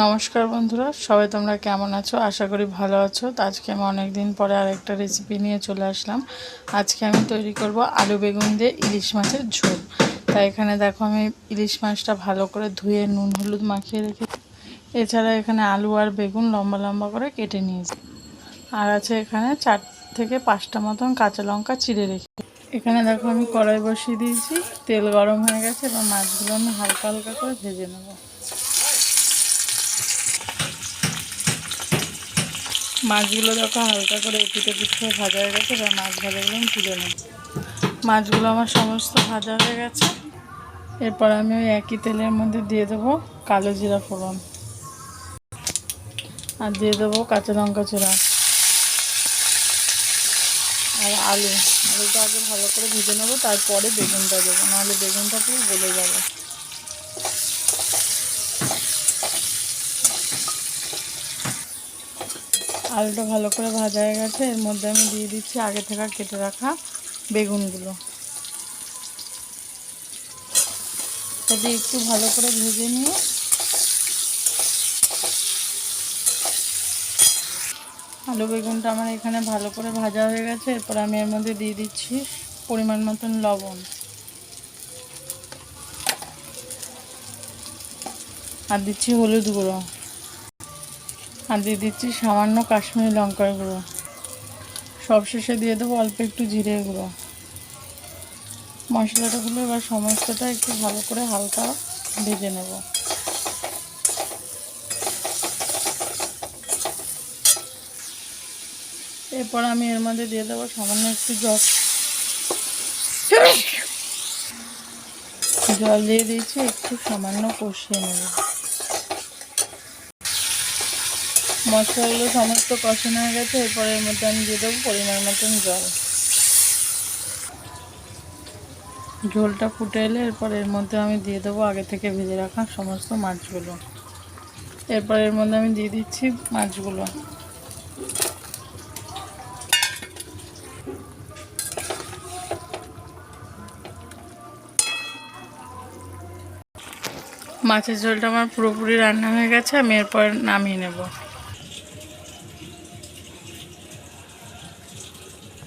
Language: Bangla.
নমস্কার বন্ধুরা, সবাই তোমরা কেমন আছো? আশা করি ভালো আছো। তো আজকে আমি অনেক দিন পরে আরেকটা রেসিপি নিয়ে চলে আসলাম। আজকে আমি তৈরি করব আলু বেগুন দিয়ে ইলিশ মাছের ঝোল। তাই এখানে দেখো আমি ইলিশ মাছটা ভালো করে ধুয়ে নুন হলুদ মাখিয়ে রেখে এছাড়া এখানে আলু আর বেগুন লম্বা লম্বা করে কেটে নিয়েছি। আর আছে এখানে চার থেকে পাঁচটা মতন কাঁচা লঙ্কা চিড়ে রেখে এখানে দেখো আমি কড়াই বসিয়ে দিয়েছি। তেল গরম হয়ে গেছে, এবার মাছগুলো আমি হালকা হালকা করে ভেজে নেব। মাছগুলো দেখো হালকা করে এপিটে পিঠে ভাজা হয়ে গেছে, এবার মাছ ভাজাগুলো আমি তুলে নেব। মাছগুলো আমার সমস্ত ভাজা হয়ে গেছে। এরপর আমি ওই একই তেলের মধ্যে দিয়ে দেবো কালো জিরা ফোড়ন। আর দিয়ে দেবো কাঁচা লঙ্কা চূড়া। আর আলু, আলুটা আগে ভালো করে ভেজে নেব, তারপরে বেগুনটা দেবো, নাহলে বেগুনটা পুরো গলে যাবে। আলুটা ভালো করে ভাজা হয়ে গেছে। এর মধ্যে আমি দিয়ে দিচ্ছি আগে থেকে কেটে রাখা বেগুনগুলো। যদি একটু ভালো করে ভেজে নিয়ে আলু বেগুনটা আমার এখানে ভালো করে ভাজা হয়ে গেছে। এরপর আমি এর মধ্যে দিয়ে দিচ্ছি পরিমাণ মতন লবণ। আর দিচ্ছি হলুদ গুঁড়ো। আর দিয়ে দিচ্ছি সামান্য কাশ্মীরি লঙ্কার গুঁড়ো। সবশেষে দিয়ে দেবো অল্প একটু জিরে গুঁড়ো। মশলাটা গুলো এবার সমস্তটা একটু ভালো করে হালকা ভেজে নেব। এরপর আমি এর মধ্যে দিয়ে দেবো সামান্য একটু জল। জল দিয়ে দিয়েছি, একটু সামান্য কষিয়ে নেব। মশলাগুলো সমস্ত কষানো হয়ে গেছে, এরপর এর মধ্যে আমি দিয়ে দেবো পরিমাণ মতন জল। ঝোলটা ফুটে এলে এরপর এর মধ্যে আমি দিয়ে দেবো আগে থেকে ভেজে রাখা সমস্ত মাছগুলো। এরপর এর মধ্যে আমি দিয়ে দিচ্ছি মাছগুলো। মাছের ঝোলটা আমার পুরোপুরি রান্না হয়ে গেছে, আমি এরপর নামিয়ে নেব।